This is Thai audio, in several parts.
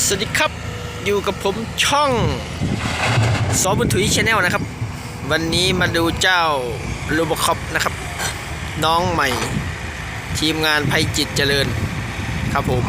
สวัสดีครับอยู่กับผมช่องซอบุญถุยชาแนลนะครับ วันนี้มาดูเจ้าลูบคอปนะครับ น้องใหม่ ทีมงานภัยจิตเจริญครับผม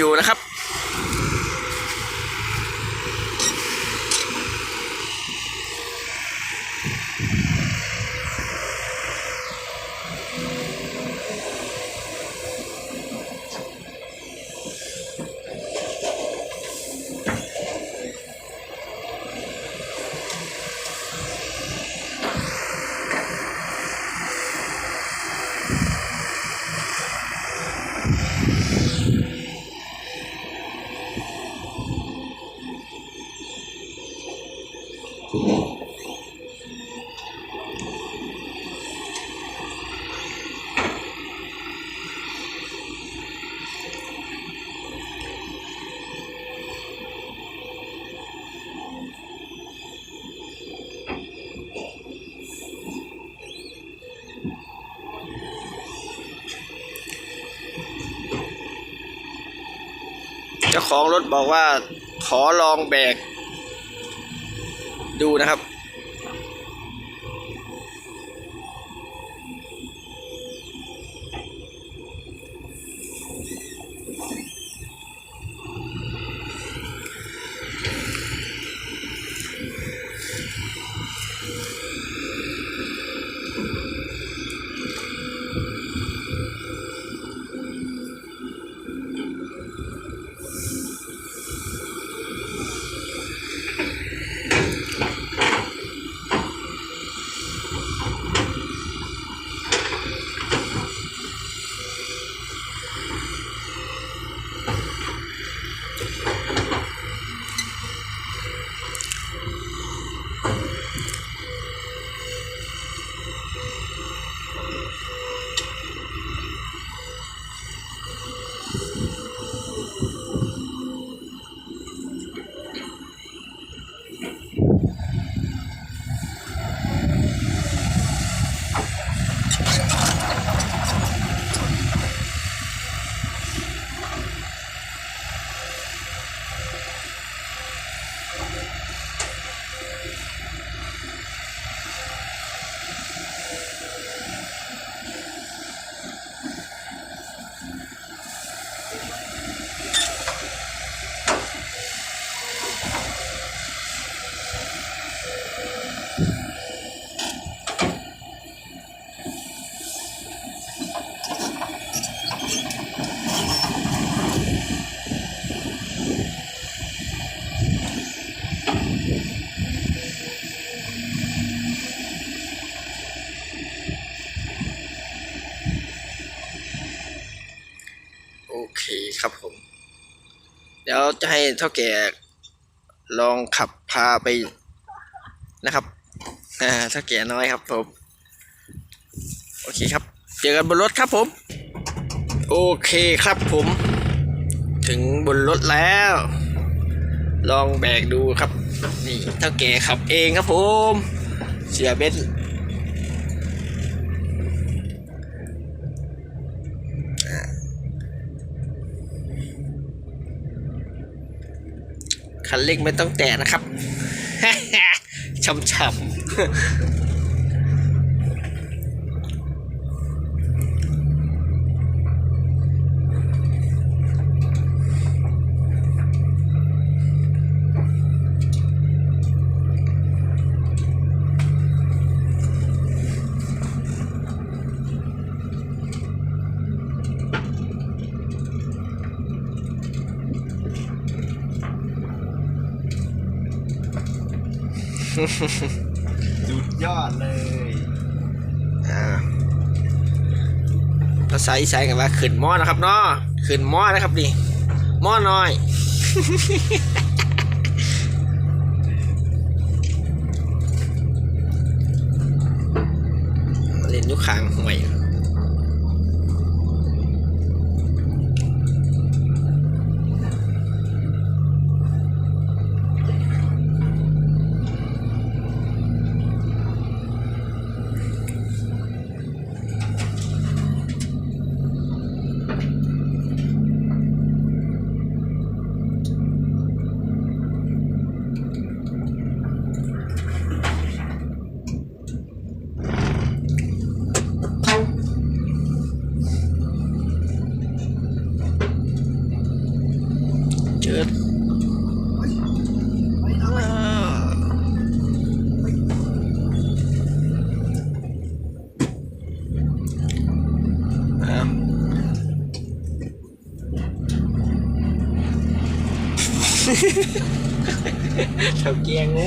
อยู่นะครับ ของรถบอกว่าขอลองแบกดูนะครับ ดี๋ยวจะให้เท่าแก่ลองขับพาไปนะครับอ่าเท่าแก่น้อยครับผม โอเคครับ เจอกันบนรถครับผม โอเคครับผม ถึงบนรถแล้ว ลองแบกดูครับ นี่เท่าแก่ขับเองครับผม เสียเบนซ์อ่า คันเร่งไม่ต้องแตะนะครับ ช่ำๆ สุดยอดเลยอ่าภาษาอีสานกันว่าขืนหม้อนะครับเนาะขืนหม้อนะครับนี่หม้อน้อยเล่นยุคขางห่วย เจออ่าอ้าวเท่าเกียงงู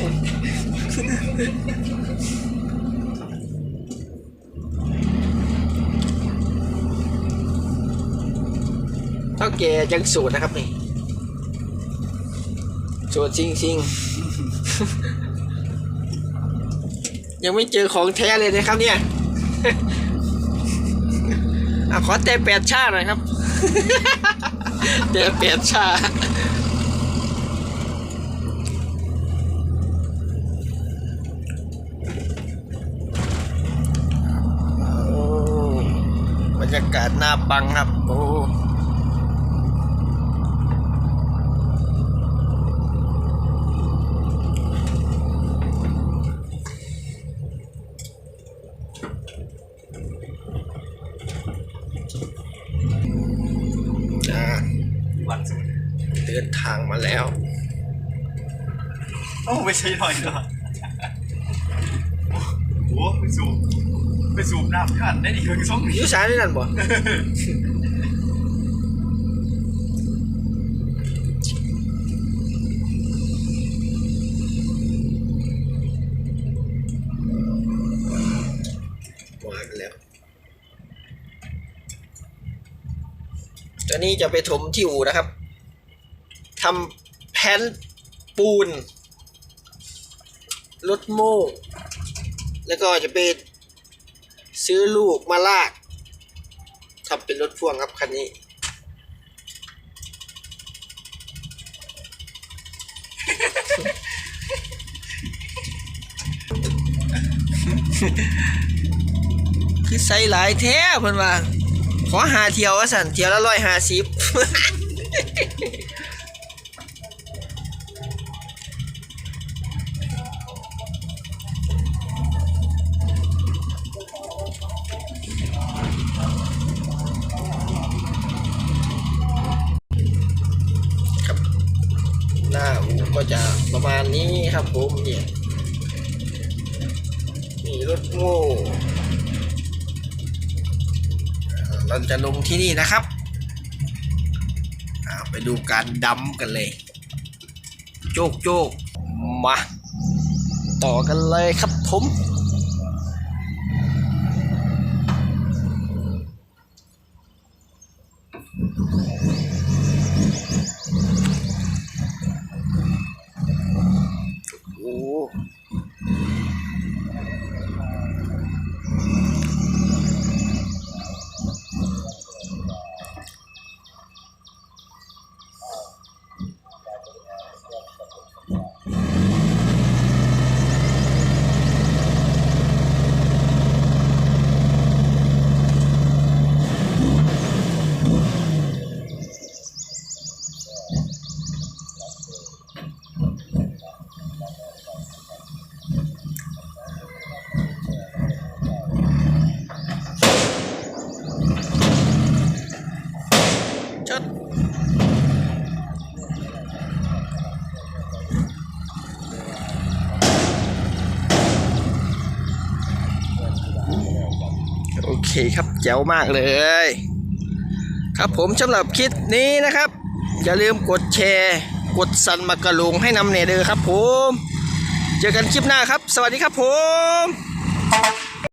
เท่าแกยังสูตรนะครับนี่ สูตรจริงจริงยังไม่เจอของแท้เลยนะครับเนี่ยอขอเตะแปดชาหน่อยครับเตะแปดชาบรรยากาศน่าปังครับ โอ้ ดินทางมาแล้วโอ้ไม่ใช่หน่อยเนาะโอ้ไปสูบไปสูบน้ำกันได้ดีกว่าสองหนีอยุสานนี่นั่นบ่มากันแล้วตัวนี้จะไปถมที่อู่นะครับ ทำแผ่นปูนรถโม่แล้วก็จะไปซื้อลูกมาลากทำเป็นรถพ่วงครับคันนี้ คือใส่หลายแท้เพิ่นว่า ขอหาเที่ยวว่าสั่นเที่ยวละร้อยห้าสิบครับ ประมาณนี้ครับผมเนี่ยมีรถโม่เราจะลงที่นี่นะครับไปดูการดำกันเลย โจกโจกมา ต่อกันเลยครับผม เคครับแจ๋วมากเลย ครับผมสำหรับคลิปนี้นะครับ อย่าลืมกดแชร์ กดสั่นมากระลุงให้นำเนเดอร์ครับผม เจอกันคลิปหน้าครับ สวัสดีครับผม